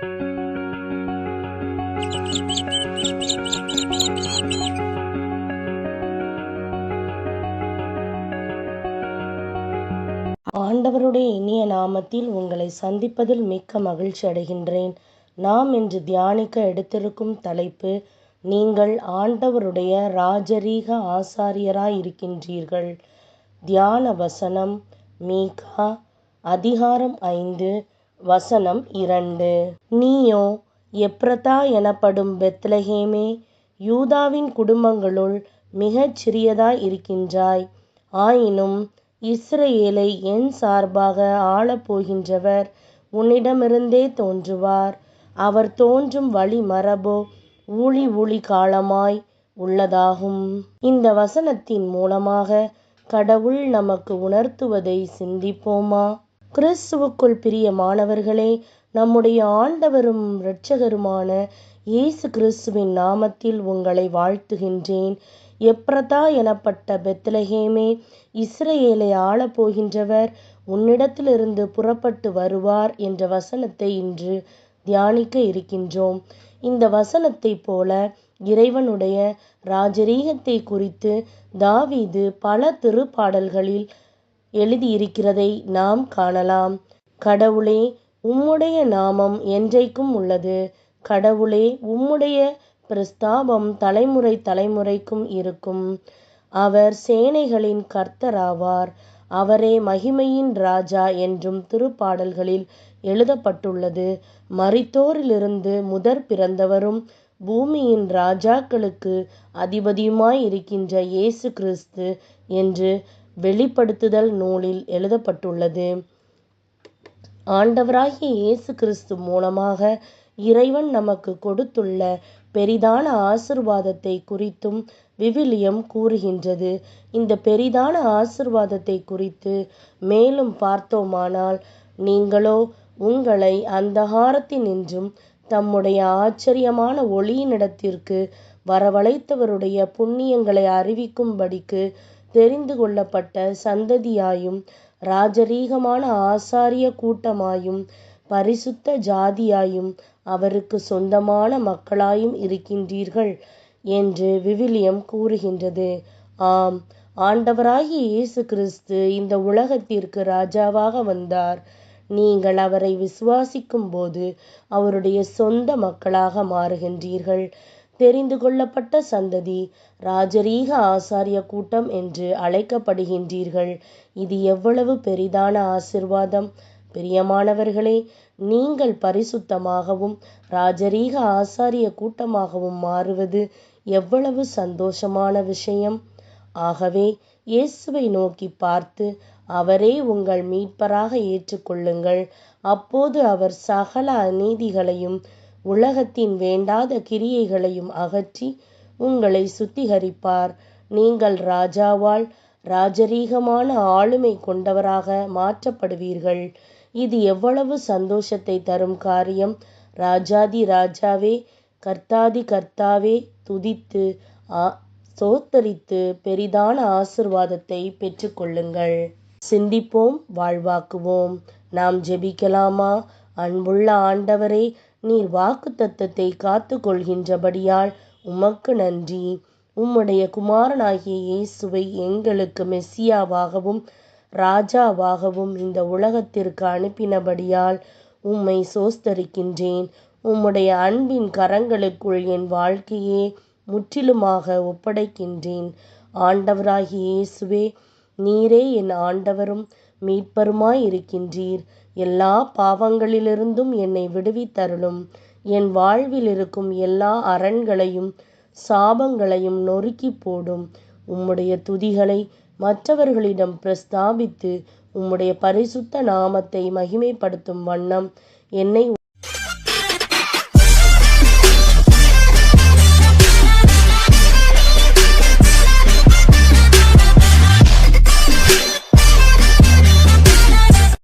ஆண்டவருடைய இனிய நாமத்தில் உங்களை சந்திப்பதில் மிக்க மகிழ்ச்சி அடைகின்றேன். நாம் இன்று தியானிக்க எடுத்திருக்கும் தலைப்பு நீங்கள் ஆண்டவருடைய ராஜரீக ஆசாரியராய் இருக்கின்றீர்கள் தியான வசனம் மீகா அதிகாரம் ஐந்து வசனம் இரண்டு. நீயோ எப்ரதா எனப்படும் பெத்லகேமே யூதாவின் குடும்பங்களுள் மிகச் சிறியதாய் இருக்கின்றாய் ஆயினும் இஸ்ரேலை என் சார்பாக ஆளப் போகின்றவர் உன்னிடமிருந்தே தோன்றுவார். அவர் தோன்றும் வழி மரபோ ஊழி ஊழி காலமாய் உள்ளதாகும். இந்த வசனத்தின் மூலமாக கடவுள் நமக்கு உணர்த்துவதை சிந்திப்போமா? கிறிஸ்துவுக்குள் பிரியமானவர்களே நம்முடைய ஆண்டவரும் இரட்சகருமான இயேசு கிறிஸ்துவின் நாமத்தில் உங்களை வாழ்த்துகின்றேன். எப்ரதா எனப்பட்ட பெத்லகேமே இஸ்ரேலை ஆளப் போகின்றவர் உன்னிடத்திலிருந்து புறப்பட்டு வருவார் என்ற வசனத்தை இன்று தியானிக்க இருக்கின்றோம். இந்த வசனத்தைப் போல இறைவனுடைய ராஜரீகத்தை குறித்து தாவீது பல திருப்பாடல்களில் எழுதியிருக்கிறதை நாம் காணலாம். கடவுளே உம்முடைய நாமம் என்றைக்கும் உள்ளது. கடவுளே உம்முடைய பிரஸ்தாபம் தலைமுறை தலைமுறைக்கும் இருக்கும். அவர் சேனைகளின் கர்த்தராவார். அவரே மகிமையின் ராஜா என்றும் திருப்பாடல்களில் எழுதப்பட்டுள்ளது. மரித்தோரிலிருந்து முதற் பிறந்தவரும் பூமியின் ராஜாக்களுக்கு அதிபதியுமாய் இருக்கின்ற இயேசு கிறிஸ்து என்று வெளிப்படுத்துதல் நூலில் எழுதப்பட்டுள்ளது. ஆண்டவராகிய இயேசு கிறிஸ்து மூலமாக இறைவன் நமக்கு கொடுத்துள்ள பெரிதான ஆசிர்வாதத்தை குறித்தும் விவிலியம் கூறுகின்றது. இந்த பெரிதான ஆசிர்வாதத்தை குறித்து மேலும் பார்த்தோமானால் நீங்களோ உங்களை அந்தகாரத்தினின்றும் தம்முடைய ஆச்சரியமான ஒளியினிடத்திற்கு வரவழைத்தவருடைய புண்ணியங்களை அறிவிக்கும்படிக்கு தெரிந்து கொள்ளப்பட்ட சந்ததியாயும் ராஜரீகமான ஆசாரிய கூட்டமாயும் பரிசுத்த ஜாதியாயும் அவருக்கு சொந்தமான மக்களாயும் இருக்கின்றீர்கள் என்று விவிலியம் கூறுகின்றது. ஆம் ஆண்டவராகிய இயேசு கிறிஸ்து இந்த உலகத்திற்கு ராஜாவாக வந்தார். நீங்கள் அவரை விசுவாசிக்கும் போது அவருடைய சொந்த மக்களாக மாறுகின்றீர்கள். தெரிந்து கொள்ளப்பட்ட சந்ததி. ராஜரீக ஆசாரிய கூட்டம் என்று அழைக்கப்படுகின்றீர்கள். இது எவ்வளவு பெரிதான ஆசிர்வாதம். பிரியமானவர்களே நீங்கள் பரிசுத்தமாகவும் ராஜரீக ஆசாரிய கூட்டமாகவும் மாறுவது எவ்வளவு சந்தோஷமான விஷயம். ஆகவே இயேசுவை நோக்கி பார்த்து அவரே உங்கள் மீட்பராக ஏற்றுக்கொள்ளுங்கள். அப்போது அவர் சகல அநீதிகளையும் உலகத்தின் வேண்டாத கிரியைகளையும் அகற்றி உங்களை சுத்திகரிப்பார். நீங்கள் ராஜாவால் ராஜரீகமான ஆளுமை கொண்டவராக மாற்றப்படுவீர்கள். இது எவ்வளவு சந்தோஷத்தை தரும் காரியம். ராஜாதி ராஜாவே கர்த்தாதி கர்த்தாவே துதித்து சோத்தரித்து பெரிதான ஆசிர்வாதத்தை பெற்றுக்கொள்ளுங்கள். சிந்திப்போம் வாழ்வாக்குவோம். நாம் ஜெபிக்கலாமா? அன்புள்ள ஆண்டவரே நீர் வாக்கு தத்தத்தை காத்து கொள்கின்றபடியால் உமக்கு நன்றி. உம்முடைய குமாரனாகிய இயேசுவை எங்களுக்கு மெஸ்ஸியாவாகவும் ராஜாவாகவும் இந்த உலகத்திற்கு அனுப்பினபடியால் உம்மை சோஸ்தரிக்கின்றேன். உம்முடைய அன்பின் கரங்களுக்குள் என் வாழ்க்கையே முற்றிலுமாக ஒப்படைக்கின்றேன். ஆண்டவராகிய இயேசுவே நீரே என் ஆண்டவரும் மீட்பருமாய் இருக்கின்றீர். எல்லா பாவங்களிலிருந்தும் என்னை விடுவித்தருளும். என் வாழ்வில் இருக்கும் எல்லா அரண்களையும் சாபங்களையும் நொறுக்கி போடும். உம்முடைய துதிகளை மற்றவர்களிடம் பிரஸ்தாபித்து உம்முடைய பரிசுத்த நாமத்தை மகிமைப்படுத்தும் வண்ணம் என்னை